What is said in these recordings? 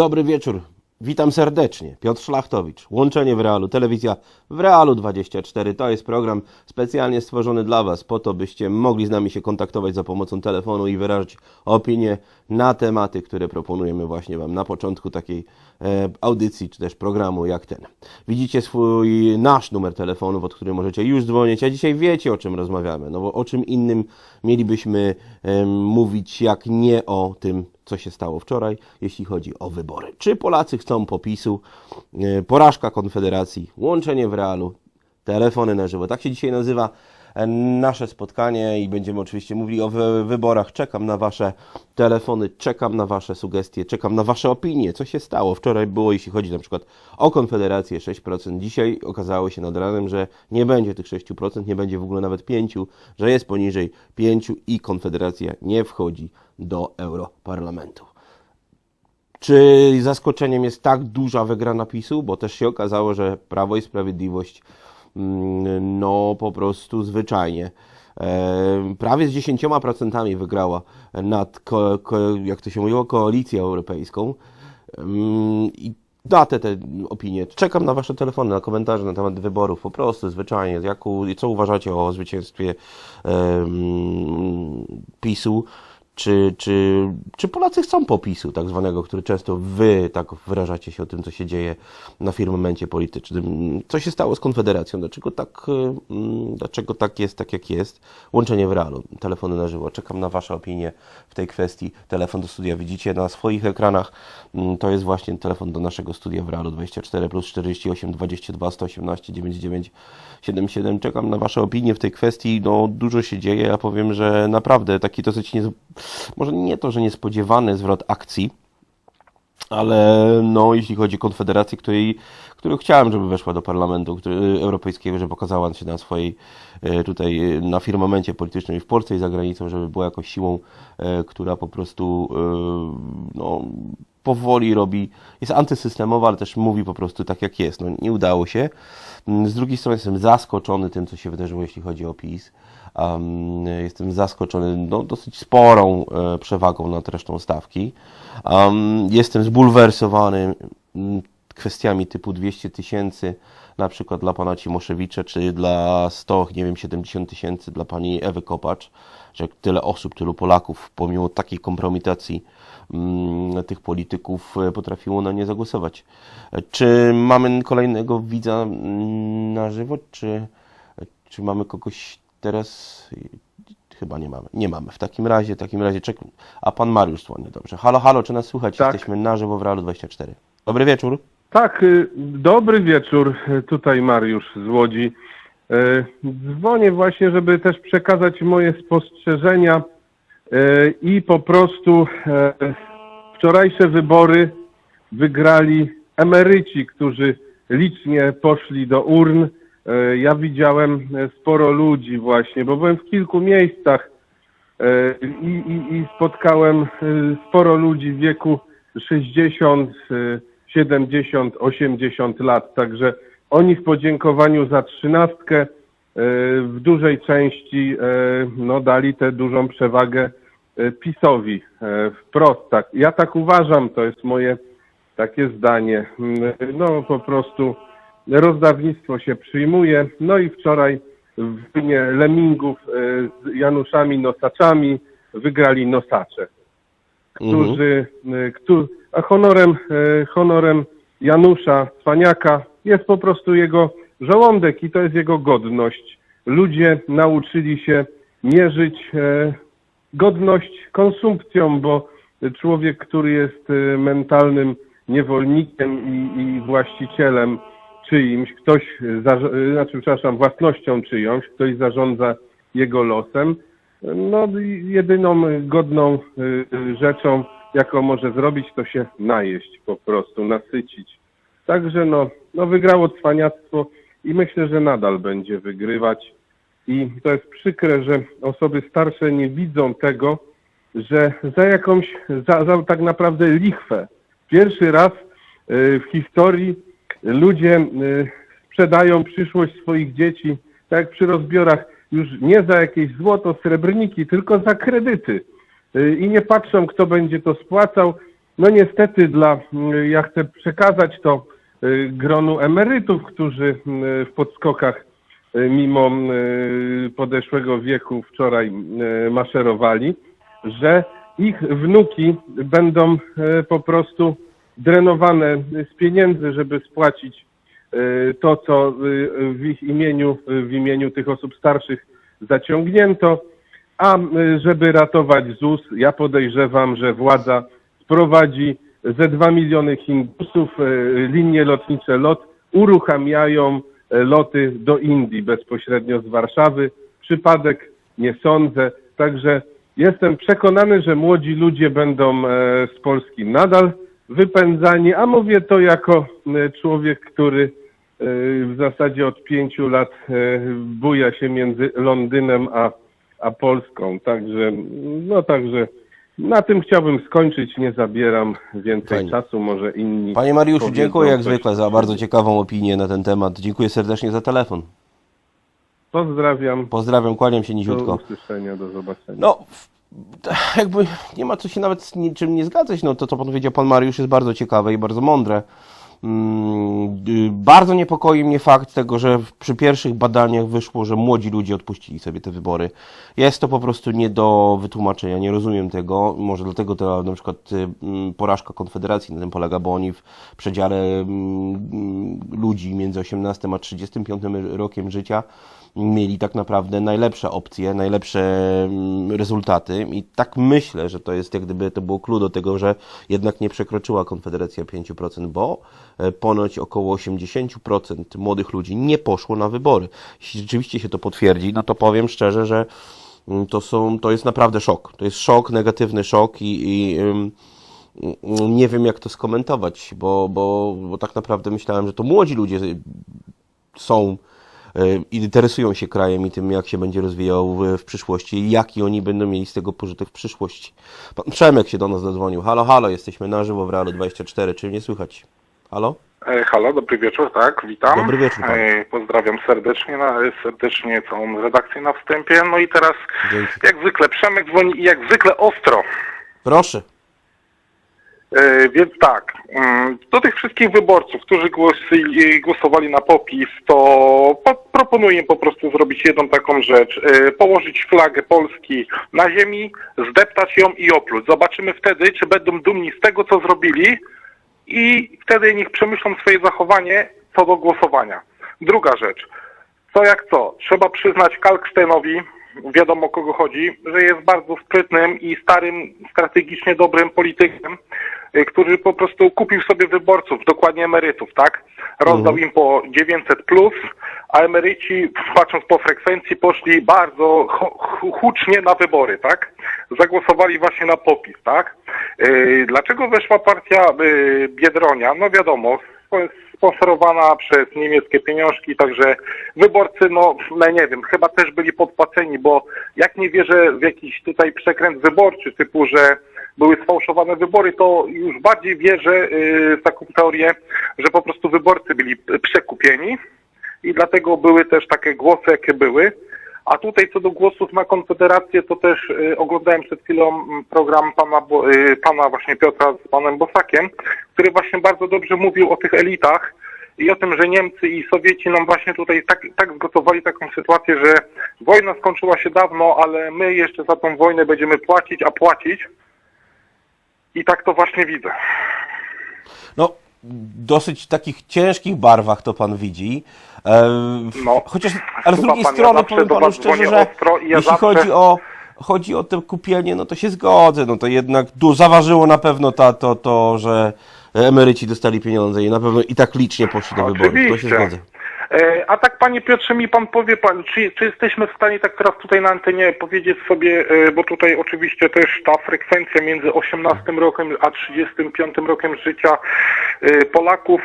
Dobry wieczór. Witam serdecznie. Piotr Szlachtowicz. Łączenie w Realu. Telewizja w Realu 24. To jest program specjalnie stworzony dla Was, po to, byście mogli z nami się kontaktować za pomocą telefonu i wyrazić opinie na tematy, które proponujemy właśnie Wam na początku takiej audycji, czy też programu jak ten. Widzicie swój, nasz numer telefonu, pod którym możecie już dzwonić, a dzisiaj wiecie, o czym rozmawiamy. No bo o czym innym mielibyśmy mówić, jak nie o tym, co się stało wczoraj, jeśli chodzi o wybory. Czy Polacy chcą popisu, e, porażka Konfederacji, łączenie w realu, telefony na żywo. Tak się dzisiaj nazywa e, nasze spotkanie i będziemy oczywiście mówili o wy- wyborach. Czekam na Wasze telefony, czekam na Wasze sugestie, czekam na Wasze opinie. Co się stało? Wczoraj było, jeśli chodzi na przykład o Konfederację, 6%. Dzisiaj okazało się nad ranem, że nie będzie tych 6%, nie będzie w ogóle nawet 5%, że jest poniżej 5% i Konfederacja nie wchodzi do Europarlamentu. Czy zaskoczeniem jest tak duża wygrana PiSu? Bo też się okazało, że Prawo i Sprawiedliwość no po prostu zwyczajnie e, prawie z 10% wygrała nad, ko, ko, jak to się mówiło, koalicją europejską. Mm, I na te, te opinie. Czekam na Wasze telefony, na komentarze na temat wyborów. Po prostu, zwyczajnie. Jak, co uważacie o zwycięstwie em, PiSu? Czy, czy, czy Polacy chcą popisu, tak zwanego, który często wy tak wyrażacie się o tym, co się dzieje na firmamencie politycznym? Co się stało z Konfederacją? Dlaczego tak, mm, dlaczego tak jest, tak jak jest? Łączenie w realu, telefony na żywo. Czekam na Wasze opinie w tej kwestii. Telefon do studia widzicie na swoich ekranach. Mm, To jest właśnie telefon do naszego studia w realu 24 plus 48 22 118 99 77. Czekam na Wasze opinie w tej kwestii. No, dużo się dzieje. Ja powiem, że naprawdę taki dosyć nie, może nie to, że niespodziewany zwrot akcji, ale no, jeśli chodzi o Konfederację, której, którą chciałem, żeby weszła do Parlamentu Europejskiego, żeby pokazała się na swojej e, tutaj na firmamencie politycznym w Polsce i za granicą, żeby była jakąś siłą, e, która po prostu e, no, powoli robi, jest antysystemowa, ale też mówi po prostu tak jak jest. No, nie udało się. Mm, Z drugiej strony jestem zaskoczony tym, co się wydarzyło, jeśli chodzi o PiS. Jestem zaskoczony no, dosyć sporą e, przewagą nad resztą stawki. Jestem zbulwersowany mm, kwestiami typu 200 tysięcy, na przykład dla pana Cimoszewicza, czy dla 100, nie wiem, 70 tysięcy dla pani Ewy Kopacz, że tyle osób, tylu Polaków, pomimo takiej kompromitacji mm, tych polityków, e, potrafiło na nie zagłosować. E, Czy mamy kolejnego widza mm, na żywo, czy, czy mamy kogoś teraz? Chyba nie mamy. Nie mamy. W takim razie, w takim razie czek. A pan Mariusz dzwoni, dobrze. Halo, halo, czy nas słychać? Tak. Jesteśmy na żywo w Realu 24. Dobry wieczór. Tak, y, dobry wieczór. Tutaj Mariusz z Łodzi. Y, Dzwonię właśnie, żeby też przekazać moje spostrzeżenia y, i po prostu e, wczorajsze wybory wygrali emeryci, którzy licznie poszli do urn. E, Ja widziałem e, sporo ludzi właśnie, bo byłem w kilku miejscach E, i, i, i spotkałem sporo ludzi w wieku 60, e, 70, 80 lat. Także oni w podziękowaniu za trzynastkę w dużej części no, dali tę dużą przewagę PiSowi. Wprost tak. Ja tak uważam, to jest moje takie zdanie. Mm, No po prostu rozdawnictwo się przyjmuje. No i wczoraj w wynie Lemingów e, z Januszami Nosaczami wygrali Nosacze, którzy, e, któ- a honorem, e, honorem Janusza Cwaniaka jest po prostu jego żołądek i to jest jego godność. Ludzie nauczyli się mierzyć e, godność konsumpcją, bo człowiek, który jest e, mentalnym niewolnikiem i, i właścicielem czyimś, ktoś, e, e, znaczy, przepraszam, własnością czyjąś, ktoś zarządza jego losem, no jedyną godną e, rzeczą, jaką może zrobić, to się najeść po prostu, nasycić. Także no, no wygrało cwaniactwo i myślę, że nadal będzie wygrywać. I to jest przykre, że osoby starsze nie widzą tego, że za jakąś, za, za tak naprawdę lichwę, pierwszy raz w historii ludzie y, sprzedają przyszłość swoich dzieci, tak jak przy rozbiorach, już nie za jakieś złoto, srebrniki, tylko za kredyty. Y, I nie patrzą, kto będzie to spłacał. no niestety dla, mm, ja chcę przekazać to y, gronu emerytów, którzy y, w podskokach y, mimo y, podeszłego wieku wczoraj y, maszerowali, że ich wnuki będą y, po prostu drenowane z pieniędzy, żeby spłacić y, to, co y, w ich imieniu, y, w imieniu tych osób starszych zaciągnięto, a żeby ratować ZUS, ja podejrzewam, że władza sprowadzi ze 2 miliony Hindusów, linie lotnicze LOT uruchamiają loty do Indii bezpośrednio z Warszawy. Przypadek nie sądzę, także jestem przekonany, że młodzi ludzie będą e, z Polski nadal wypędzani, a mówię to jako e, człowiek, który e, w zasadzie od pięciu lat e, buja się między Londynem a, a Polską. Także, no także na tym chciałbym skończyć, nie zabieram więcej Fajnie. czasu, może inni. Panie Mariuszu, dziękuję jak coś. zwykle za bardzo ciekawą opinię na ten temat. Dziękuję serdecznie za telefon. Pozdrawiam. Pozdrawiam, kłaniam się Do niziutko. usłyszenia, do zobaczenia. No, jakby nie ma co się nawet z niczym nie zgadzać. No to, co powiedział pan Mariusz, jest bardzo ciekawe i bardzo mądre. Mm, y, Bardzo niepokoi mnie fakt tego, że przy pierwszych badaniach wyszło, że młodzi ludzie odpuścili sobie te wybory. Jest to po prostu nie do wytłumaczenia, nie rozumiem tego. Może dlatego to na przykład y, mm, porażka Konfederacji na tym polega, bo oni w przedziale mm, ludzi między 18 a 35 rokiem życia mieli tak naprawdę najlepsze opcje, najlepsze mm, rezultaty i tak myślę, że to jest jak gdyby to było clue do tego, że jednak nie przekroczyła Konfederacja 5%, bo e, ponoć około 80% młodych ludzi nie poszło na wybory. Jeśli rzeczywiście się to potwierdzi, no to powiem szczerze, że mm, to są, to jest naprawdę szok. To jest szok, negatywny szok i, i mm, nie wiem jak to skomentować, bo, bo, bo tak naprawdę myślałem, że to młodzi ludzie są interesują się krajem i tym, jak się będzie rozwijał w, przyszłości i jaki oni będą mieli z tego pożytek w przyszłości. Pan Przemek się do nas zadzwonił. Halo, halo, jesteśmy na żywo w Realu 24. Czy mnie słychać? Halo? E, Halo, dobry wieczór, tak, witam. Dobry wieczór panu. E, Pozdrawiam serdecznie, na, serdecznie całą redakcję na wstępie. No i teraz, Dzięki. jak zwykle, Przemek dzwoni i jak zwykle ostro. Proszę. E, Więc tak, mm, do tych wszystkich wyborców, którzy głosy, głosowali na popis, to po, proponuję po prostu zrobić jedną taką rzecz. E, Położyć flagę Polski na ziemi, zdeptać ją i opluć. Zobaczymy wtedy, czy będą dumni z tego, co zrobili i wtedy niech przemyślą swoje zachowanie co do głosowania. Druga rzecz. Co jak co? Trzeba przyznać Kalksteinowi, wiadomo o kogo chodzi, że jest bardzo sprytnym i starym, strategicznie dobrym politykiem, y, który po prostu kupił sobie wyborców, dokładnie emerytów, tak? Rozdał im po 900 plus, a emeryci, patrząc po frekwencji, poszli bardzo hu- hu- hucznie na wybory, tak? Zagłosowali właśnie na popis, tak? Yy, Dlaczego weszła partia yy, Biedronia? No wiadomo, sponsorowana przez niemieckie pieniążki, także wyborcy, no, no nie wiem, chyba też byli podpłaceni, bo jak nie wierzę w jakiś tutaj przekręt wyborczy, typu, że były sfałszowane wybory, to już bardziej wierzę yy, w taką teorię, że po prostu wyborcy byli przekupieni i dlatego były też takie głosy, jakie były. A tutaj co do głosów na Konfederację, to też y, oglądałem przed chwilą mm, program pana, y, pana właśnie Piotra z panem Bosakiem, który właśnie bardzo dobrze mówił o tych elitach i o tym, że Niemcy i Sowieci nam właśnie tutaj tak, tak zgotowali taką sytuację, że wojna skończyła się dawno, ale my jeszcze za tą wojnę będziemy płacić, a płacić. I tak to właśnie widzę. No, dosyć takich ciężkich barwach to pan widzi. E, No, chociaż, ale z drugiej pan, ja strony zawsze powiem panu szczerze, że ja jeśli zawsze- chodzi o chodzi o to kupienie, no to się zgodzę. No to jednak tu zaważyło na pewno ta, to, to, że emeryci dostali pieniądze i na pewno i tak licznie poszli do wyborów. To się Oczywiście. zgodzę. E, A tak panie Piotrze mi pan powie pan, czy, czy jesteśmy w stanie tak teraz tutaj na antenie powiedzieć sobie, e, bo tutaj oczywiście też ta frekwencja między 18 rokiem a 35 rokiem życia e, Polaków,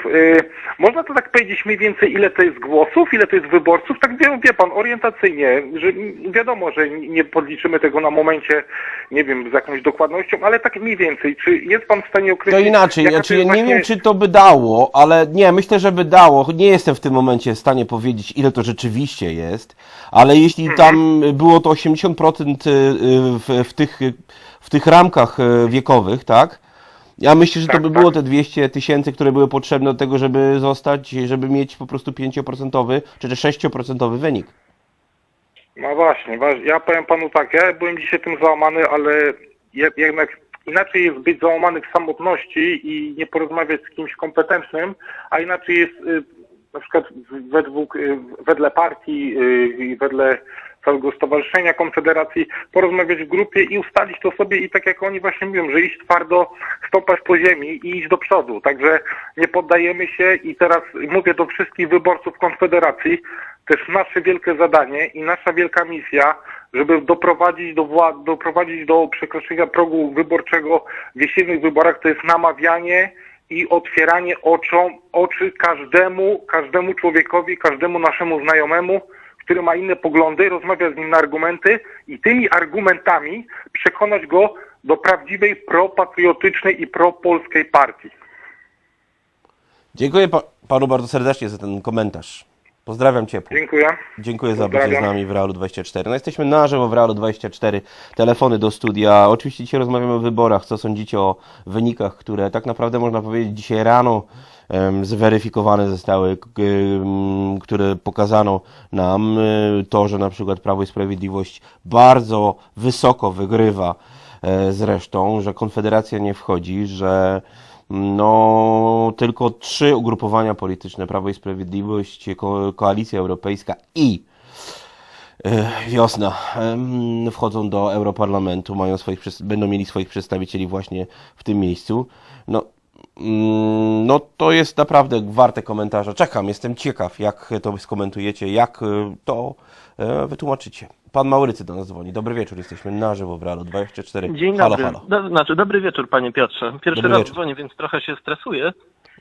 można to tak powiedzieć mniej więcej ile to jest głosów, ile to jest wyborców, tak wie, wie pan, orientacyjnie, że wiadomo, że nie podliczymy tego na momencie, nie wiem, z jakąś dokładnością, ale tak mniej więcej, czy jest pan w stanie To określić... inaczej, znaczy, to jest ja nie właśnie- wiem, czy to by dało, ale nie, myślę, że by dało. Nie jestem w tym momencie w stanie powiedzieć, ile to rzeczywiście jest, ale jeśli Mhm. tam było to 80% y, y, w, w, tych, w tych ramkach y, wiekowych, tak, Ja myślę, że to Tak, by tak. było te 200 tysięcy, które były potrzebne do tego, żeby zostać, żeby mieć po prostu 5% czy też 6% wynik. No właśnie, ja powiem panu tak, ja byłem dzisiaj tym załamany, ale je- jednak inaczej jest być załamany w samotności i nie porozmawiać z kimś kompetentnym, a inaczej jest na przykład według, y, wedle partii y, i wedle całego stowarzyszenia, konfederacji, porozmawiać w grupie i ustalić to sobie i tak jak oni właśnie mówią, że iść twardo, stopać po ziemi i iść do przodu. Także nie poddajemy się i teraz mówię do wszystkich wyborców Konfederacji, też nasze wielkie zadanie i nasza wielka misja, żeby doprowadzić do, doprowadzić do przekroczenia progu wyborczego w jesiennych wyborach, to jest namawianie i otwieranie oczom, oczy każdemu, każdemu człowiekowi, każdemu naszemu znajomemu, który ma inne poglądy, rozmawia z nim na argumenty i tymi argumentami przekonać go do prawdziwej propatriotycznej i propolskiej partii. Dziękuję pa- panu bardzo serdecznie za ten komentarz. Pozdrawiam ciepło. Dziękuję. Dziękuję za bycie z nami w Realu 24. No jesteśmy na żywo w Realu 24. Telefony do studia. Oczywiście dzisiaj rozmawiamy o wyborach. Co sądzicie o wynikach, które tak naprawdę można powiedzieć dzisiaj rano em, zweryfikowane zostały, em, które pokazano nam y, to, że na przykład Prawo i Sprawiedliwość bardzo wysoko wygrywa e, z resztą, że Konfederacja nie wchodzi, że no, tylko trzy ugrupowania polityczne, Prawo i Sprawiedliwość, Ko Koalicja Europejska i e, Wiosna wchodzą do Europarlamentu, mają swoich, będą mieli swoich przedstawicieli właśnie w tym miejscu. No, mm, no to jest naprawdę warte komentarza. Czekam, jestem ciekaw, jak to skomentujecie, jak e, to e, wytłumaczycie. Pan Maurycy do nas dzwoni. Dobry wieczór, jesteśmy na żywo w Realu 24. Dzień halo, dobry. halo. Do, znaczy, dobry wieczór, panie Piotrze. Pierwszy Dobry raz wieczór. dzwonię, więc trochę się stresuję,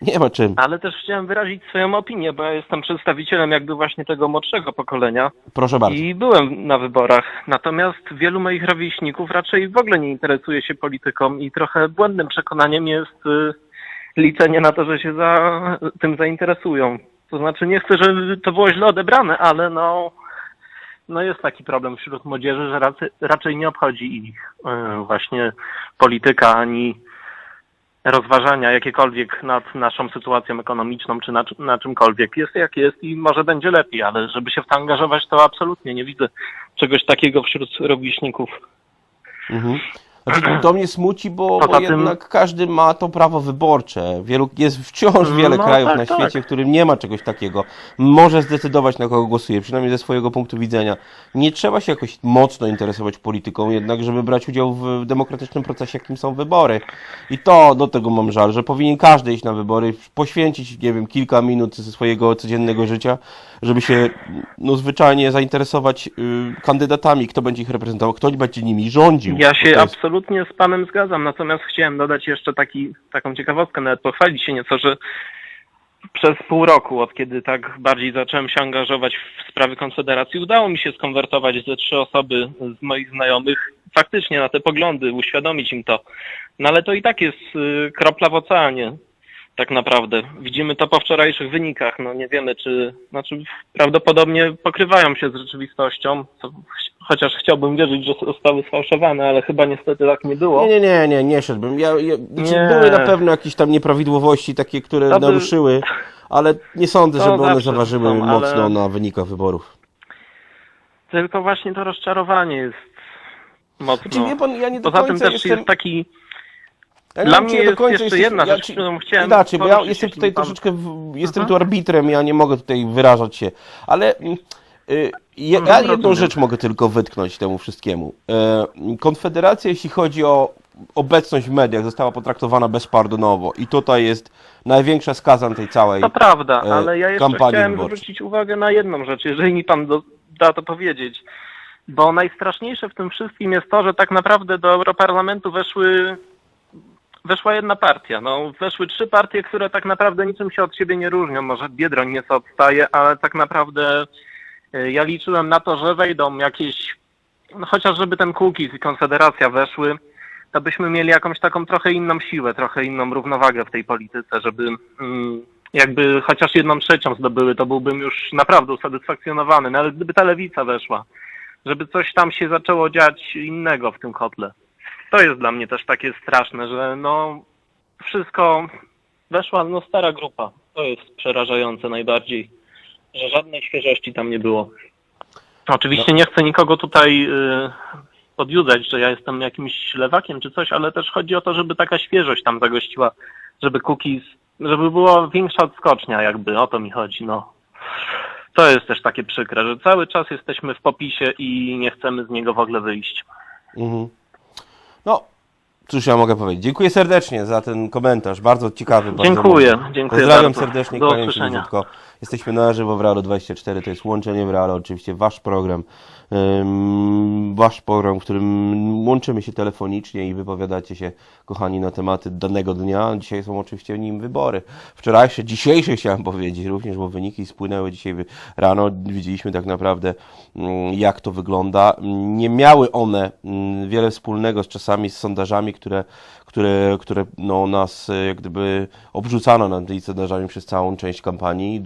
Nie ma czym. ale też chciałem wyrazić swoją opinię, bo ja jestem przedstawicielem jakby właśnie tego młodszego pokolenia Proszę bardzo. i byłem na wyborach. Natomiast wielu moich rówieśników raczej w ogóle nie interesuje się polityką i trochę błędnym przekonaniem jest y, liczenie na to, że się za, tym zainteresują. To znaczy nie chcę, żeby to było źle odebrane, ale no, no jest taki problem wśród młodzieży, że raczej, raczej nie obchodzi ich y, właśnie polityka ani rozważania jakiekolwiek nad naszą sytuacją ekonomiczną czy na, na czymkolwiek. Jest jak jest i może będzie lepiej, ale żeby się w to angażować, to absolutnie nie widzę czegoś takiego wśród rówieśników. Mhm. Znaczy, to mnie smuci, bo, bo Poza tym- jednak każdy ma to prawo wyborcze. Wielu, jest wciąż wiele No, krajów tak, na tak. świecie, w którym nie ma czegoś takiego. Może zdecydować, na kogo głosuje, przynajmniej ze swojego punktu widzenia. Nie trzeba się jakoś mocno interesować polityką, jednak, żeby brać udział w demokratycznym procesie, jakim są wybory. I to do tego mam żal, że powinien każdy iść na wybory, poświęcić, nie wiem, kilka minut ze swojego codziennego życia, żeby się no, zwyczajnie zainteresować y, kandydatami, kto będzie ich reprezentował, kto będzie nimi rządził. Ja się jest- absolutnie z panem zgadzam, natomiast chciałem dodać jeszcze taki, taką ciekawostkę, nawet pochwalić się nieco, że przez pół roku, od kiedy tak bardziej zacząłem się angażować w sprawy Konfederacji, udało mi się skonwertować ze trzy osoby z moich znajomych faktycznie na te poglądy, uświadomić im to. No ale to i tak jest y, kropla w oceanie, tak naprawdę. Widzimy to po wczorajszych wynikach. No nie wiemy, czy, znaczy prawdopodobnie pokrywają się z rzeczywistością, chociaż chciałbym wierzyć, że zostały sfałszowane, ale chyba niestety tak nie było. Nie, nie, nie, nie, nie szedłbym. Ja, ja, znaczy, Nie. Były na pewno jakieś tam nieprawidłowości takie, które To by- naruszyły, ale nie sądzę, To żeby one zaważyły są, ale- mocno na wynikach wyborów. Tylko właśnie to rozczarowanie jest mocno. Znaczy, wie pan, ja nie do Poza tym też jestem... jest taki ja nie dla mnie jest końca jeszcze jestem- jedna ja rzecz, którą chciałem Inaczej, bo ja jestem tutaj pan- troszeczkę, w, jestem Mhm. tu arbitrem, ja nie mogę tutaj wyrażać się, ale mm, y, ja, ja jedną rzecz mogę tylko wytknąć temu wszystkiemu. E, Konfederacja, jeśli chodzi o obecność w mediach, została potraktowana bezpardonowo i tutaj jest największa skazan tej całej To prawda, e, ale ja jeszcze chciałem wyborczej. zwrócić uwagę na jedną rzecz, jeżeli mi pan do, da to powiedzieć. Bo najstraszniejsze w tym wszystkim jest to, że tak naprawdę do Europarlamentu weszły weszła jedna partia. No, weszły trzy partie, które tak naprawdę niczym się od siebie nie różnią. Może Biedroń nieco odstaje, ale tak naprawdę e, ja liczyłem na to, że wejdą jakieś, no chociaż żeby ten Kukiz i Konfederacja weszły, to byśmy mieli jakąś taką trochę inną siłę, trochę inną równowagę w tej polityce, żeby mm, jakby chociaż jedną trzecią zdobyły, to byłbym już naprawdę usatysfakcjonowany. Nawet gdyby ta lewica weszła, żeby coś tam się zaczęło dziać innego w tym kotle. To jest dla mnie też takie straszne, że no wszystko weszła no stara grupa. To jest przerażające najbardziej, że żadnej świeżości tam nie było. Oczywiście nie chcę nikogo tutaj y, podjudzać, że ja jestem jakimś lewakiem czy coś, ale też chodzi o to, żeby taka świeżość tam zagościła, żeby cookies, żeby była większa odskocznia jakby, o to mi chodzi, no. To jest też takie przykre, że cały czas jesteśmy w popisie i nie chcemy z niego w ogóle wyjść. Mhm. No, cóż ja mogę powiedzieć. Dziękuję serdecznie za ten komentarz. Bardzo ciekawy. Bardzo Dziękuję, mądry. dziękuję Pozdrawiam bardzo. serdecznie. Do kłaniam się usłyszenia. niziutko. Jesteśmy na żywo w Realu 24. To jest Łączenie w Realu. Oczywiście wasz program. Wasz program, w którym łączymy się telefonicznie i wypowiadacie się, kochani, na tematy danego dnia. Dzisiaj są oczywiście nim wybory. Wczorajsze, dzisiejsze chciałem powiedzieć również, bo wyniki spłynęły dzisiaj rano. Widzieliśmy tak naprawdę, jak to wygląda. Nie miały one wiele wspólnego z czasami z sondażami, które, które, które no, nas jak gdyby obrzucano nad tymi sondażami przez całą część kampanii,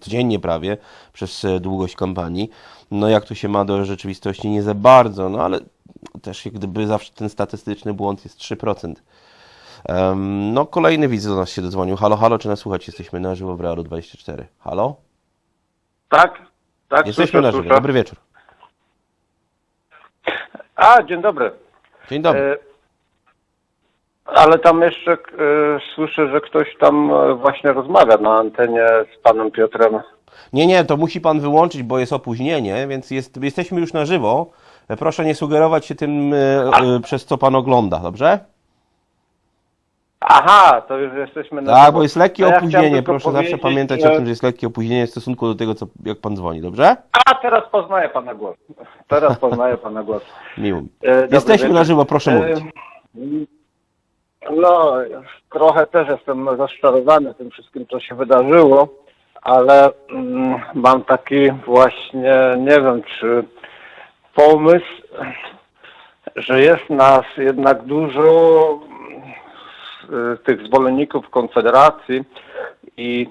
codziennie prawie, przez e, długość kampanii. No jak to się ma do rzeczywistości, nie za bardzo, no ale też jak gdyby zawsze ten statystyczny błąd jest 3%. Em, no kolejny widz do nas się dodzwonił. Halo, halo, czy nas słuchać? Jesteśmy na żywo w Realu 24. Halo? Tak, tak, Jesteśmy na żywo. Dobry wieczór. A, dzień dobry. Dzień dobry. Ale tam jeszcze e, słyszę, że ktoś tam e, właśnie rozmawia na antenie z panem Piotrem. Nie, nie, to musi pan wyłączyć, bo jest opóźnienie, więc jest, jesteśmy już na żywo. E, Proszę nie sugerować się tym, e, e, przez co pan ogląda, dobrze? Aha, to już jesteśmy na Tak, bo jest lekkie To ja chciałem opóźnienie. tylko Proszę zawsze powiedzieć, pamiętać że- o tym, że jest lekkie opóźnienie w stosunku do tego, co, jak pan dzwoni, dobrze? A, teraz poznaję pana głos. Teraz poznaję pana głos. Miło mi. E, Jesteśmy na żywo, proszę E, mówić. No, trochę też jestem rozczarowany tym wszystkim, co się wydarzyło, ale mm, mam taki właśnie, nie wiem, czy pomysł, że jest nas jednak dużo mm, tych zwolenników Konfederacji i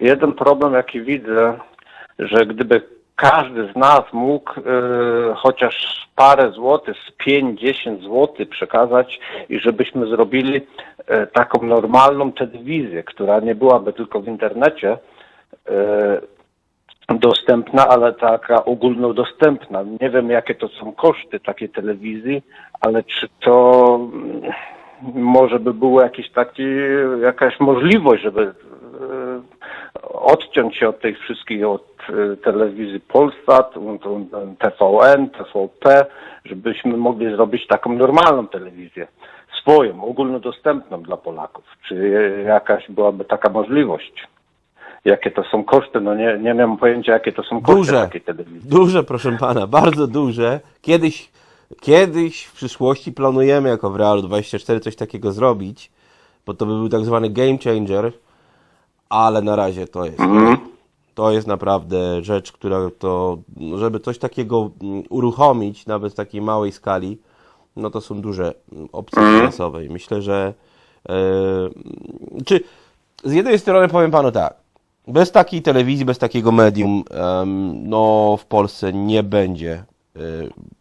jeden problem, jaki widzę, że gdyby każdy z nas mógł e, chociaż parę złotych, z 5-10 złotych przekazać i żebyśmy zrobili e, taką normalną telewizję, która nie byłaby tylko w internecie e, dostępna, ale taka ogólnodostępna. Nie wiem, jakie to są koszty takiej telewizji, ale czy to mm, może by było jakiś taki, jakaś możliwość, żeby odciąć się od tych wszystkich, od e, telewizji Polsat, TVN, TVP, żebyśmy mogli zrobić taką normalną telewizję, swoją, ogólnodostępną dla Polaków. Czy jakaś byłaby taka możliwość? Jakie to są koszty? No nie, nie mam pojęcia, jakie to są koszty Duże. takiej telewizji. Duże, proszę pana, bardzo duże. Kiedyś, kiedyś w przyszłości planujemy jako w Realu 24 coś takiego zrobić, bo to by był tak zwany game changer, ale na razie to jest. To jest naprawdę rzecz, która to, żeby coś takiego mm, uruchomić, nawet w takiej małej skali, no to są duże mm, opcje finansowe. I myślę, że e, czy z jednej strony powiem panu tak, bez takiej telewizji, bez takiego medium, no w Polsce nie będzie e,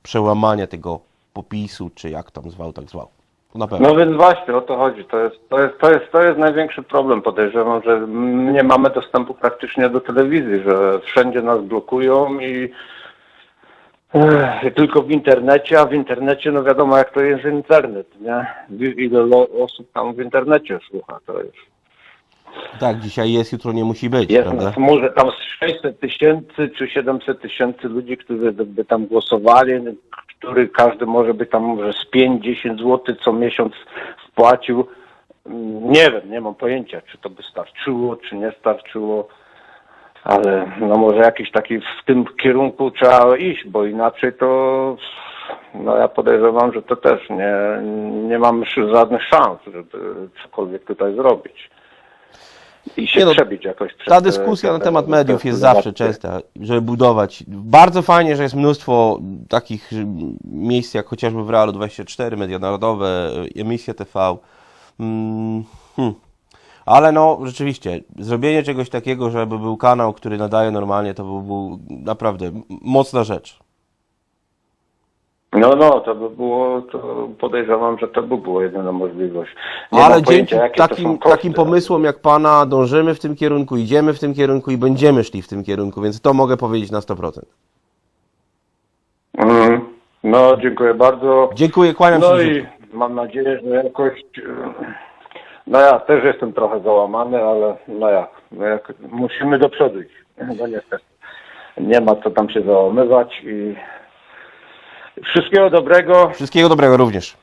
przełamania tego popisu, czy jak tam zwał, tak zwał. To na pewno. No więc właśnie o to chodzi. To jest, to jest, to jest, to jest największy problem. Podejrzewam, że nie mamy dostępu praktycznie do telewizji, że wszędzie nas blokują i Ech, tylko w internecie, a w internecie no wiadomo jak to jest internet, nie? Ile osób tam w internecie słucha, to jest. Tak, dzisiaj jest, jutro nie musi być, Jest prawda? nas może tam z 600 tysięcy czy 700 tysięcy ludzi, którzy by tam głosowali, który każdy może by tam może z 5-10 zł co miesiąc wpłacił. Mm, Nie wiem, nie mam pojęcia, czy to by starczyło, czy nie starczyło, ale no może jakiś taki w tym kierunku trzeba iść, bo inaczej to no ja podejrzewam, że to też nie, nie mamy sz- żadnych szans, żeby cokolwiek tutaj zrobić. I się Nie no, przebić jakoś przez Ta te- dyskusja te- na temat te- mediów jest zawsze częsta, żeby budować. Bardzo fajnie, że jest mnóstwo takich miejsc, jak chociażby w Realu 24, Media Narodowe, Emisja TV. Mm, hmm. Ale no, rzeczywiście, zrobienie czegoś takiego, żeby był kanał, który nadaje normalnie, to by był naprawdę mocna rzecz. No, no, to by było, to podejrzewam, że to by było jedyna możliwość. Nie Ale mam pojęcia, dzięki jakie to są takim, koszty. takim pomysłom jak Pana dążymy w tym kierunku, idziemy w tym kierunku i będziemy szli w tym kierunku, więc to mogę powiedzieć na 100%. Mhm. No, dziękuję bardzo. Dziękuję, kłaniam No się. i mam nadzieję, że jakoś. e, No ja też jestem trochę załamany, ale no jak, no jak musimy do przodu iść. No niestety. Nie ma co tam się załamywać i wszystkiego dobrego. Wszystkiego dobrego również.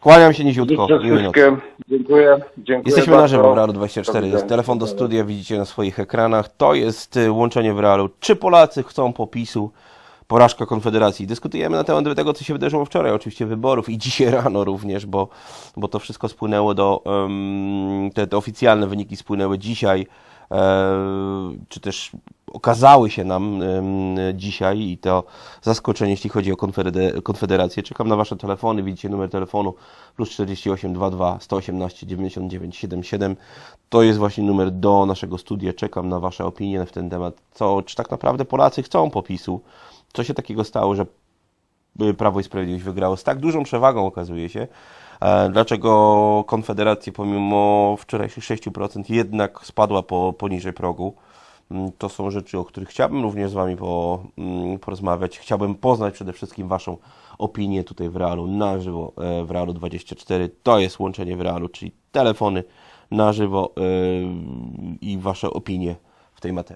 Kłaniam się niziutko. Miłej nocy. Dziękuję. Dziękuję Jesteśmy na bardzo. żywo w Realu Do 24. widzenia. Jest telefon do studia, widzicie na swoich ekranach. To jest y, łączenie w Realu. Czy Polacy chcą popisu? Porażka Konfederacji. Dyskutujemy na temat tego, co się wydarzyło wczoraj, oczywiście wyborów i dzisiaj rano również, bo, bo to wszystko spłynęło do, em, te, te oficjalne wyniki spłynęły dzisiaj, czy też okazały się nam dzisiaj i to zaskoczenie, jeśli chodzi o konfeder- Konfederację. Czekam na Wasze telefony, widzicie numer telefonu plus 48 22 118 99 77. To jest właśnie numer do naszego studia. Czekam na Wasze opinie w ten temat. Co, czy tak naprawdę Polacy chcą popisu? Co się takiego stało, że y, Prawo i Sprawiedliwość wygrało z tak dużą przewagą, okazuje się. E, Dlaczego Konfederacja pomimo wczorajszych 6% jednak spadła po, poniżej progu? Mm, To są rzeczy, o których chciałbym również z Wami po, mm, porozmawiać. Chciałbym poznać przede wszystkim Waszą opinię tutaj w Realu na żywo, e, w Realu 24. To jest łączenie w Realu, czyli telefony na żywo e, i Wasze opinie w tej materii.